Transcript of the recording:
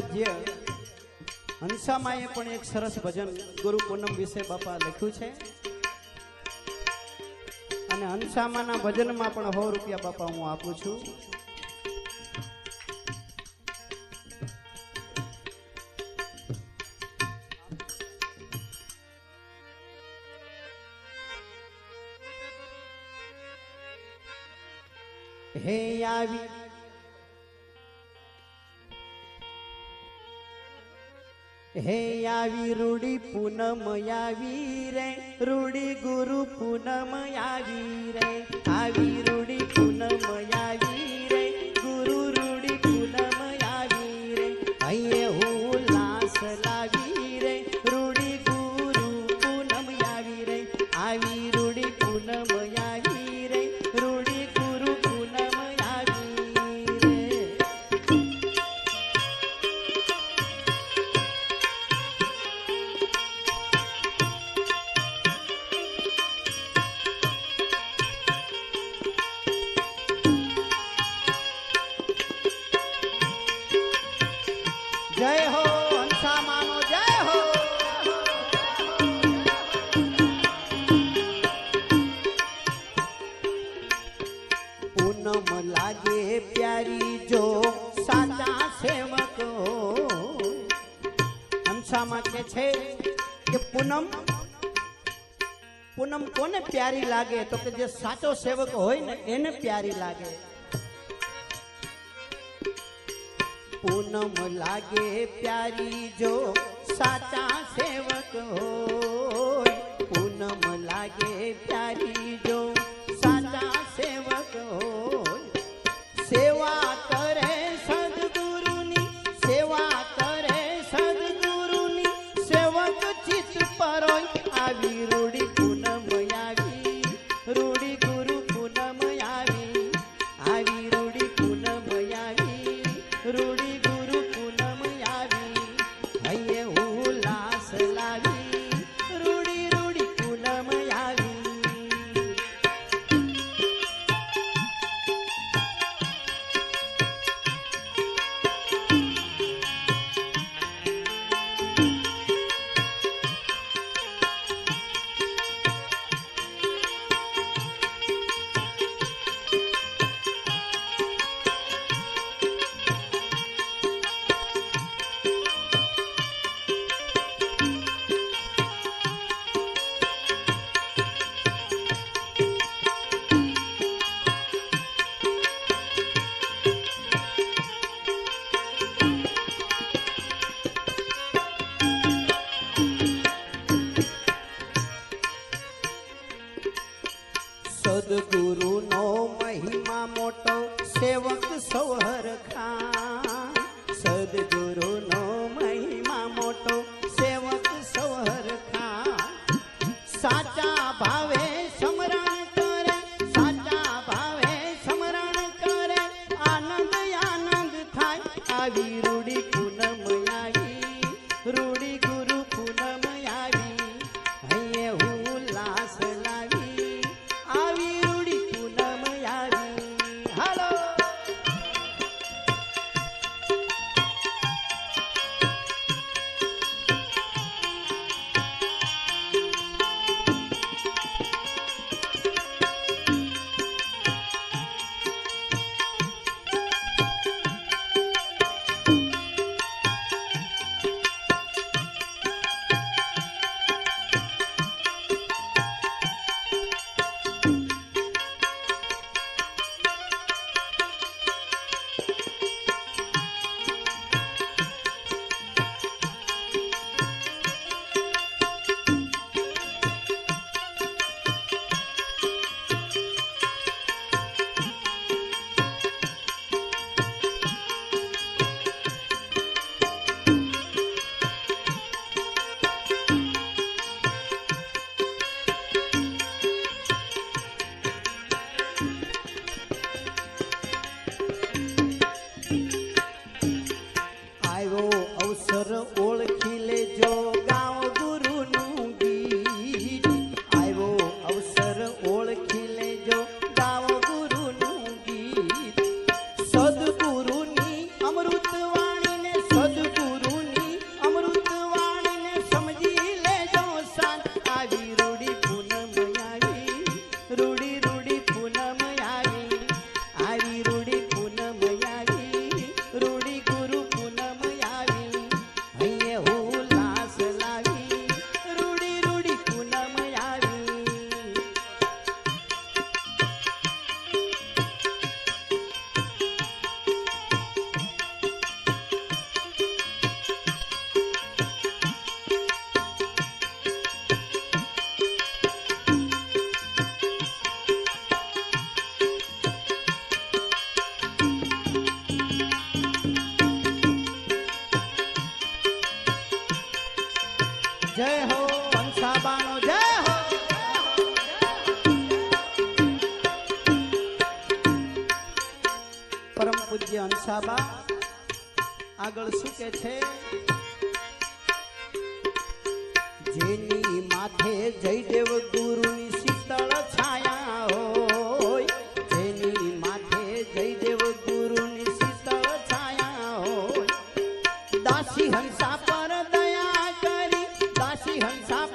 પૂજ્ય હંસામાએ પણ એક સરસ ભજન ગુરુ પૂનમ વિશે બાપા લખ્યું છે. અને હંસામાના ભજનમાં પણ સો રૂપિયા બાપા હું આપું છું. હે આવી હે આવી રૂડી પૂનમ આવી રે, રૂડી ગુરુ પૂનમ આવી રે. આવી રૂડી પૂનમ આવી કે છે કે પૂનમ? પૂનમ કોને પ્યારી લાગે? તો કે જે સાચો સેવક હોય ને એને પ્યારી લાગે. પૂનમ લાગે પ્યારી જો સાચા સેવક હોય. પૂનમ લાગે પ્યારી જો સાચા સેવક હોય. સેવા કરે સદગુરુની, સેવા કરે સદગુરુની. સેવક ચિત્ત પર આવી સેવક સૌહર ખાન. સદગુરુનો મહિમા મોટો સેવક ખાન. સાચા ભાવે સમરણ કરે, સાચા ભાવે સમરણ કરે. આનંદ આનંદ થાય, આવી આવ્યો અવસર ઓળખી લેજો. હંસાબા આગળ શું કે છે? જેની માથે જયદેવ ગુરુની શીતળ છાયા હોય, જેની માથે જયદેવ ગુરુની શીતળ છાયા હોય, દાસી હંસા પર દયા કરી, દાસી હંસા